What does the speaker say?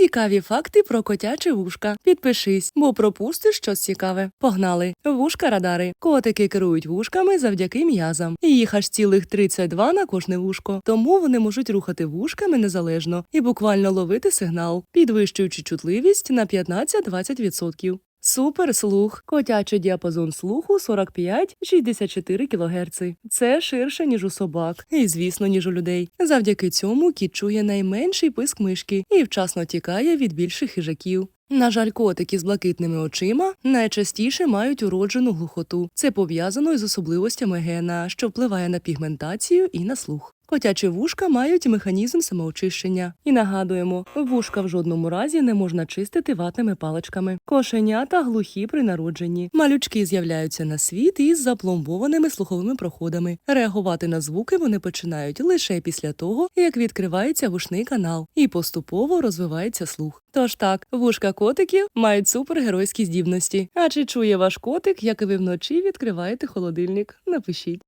Цікаві факти про котяче вушка. Підпишись, бо пропустиш щось цікаве. Погнали. Вушка радари. Котики керують вушками завдяки м'язам. Їх аж цілих 32 на кожне вушко. Тому вони можуть рухати вушками незалежно і буквально ловити сигнал, підвищуючи чутливість на 15-20%. Супер слух. Котячий діапазон слуху 45-64 кГц. Це ширше, ніж у собак, і звісно, ніж у людей. Завдяки цьому кіт чує найменший писк мишки і вчасно тікає від більших хижаків. На жаль, котики з блакитними очима найчастіше мають уроджену глухоту. Це пов'язано із особливостями гена, що впливає на пігментацію і на слух. Котячі вушка мають механізм самоочищення. І нагадуємо, вушка в жодному разі не можна чистити ватними паличками. Кошенята глухі при народженні. Малючки з'являються на світ із запломбованими слуховими проходами. Реагувати на звуки вони починають лише після того, як відкривається вушний канал, і поступово розвивається слух. Тож так, вушка котиків мають супергеройські здібності. А чи чує ваш котик, як ви вночі відкриваєте холодильник? Напишіть.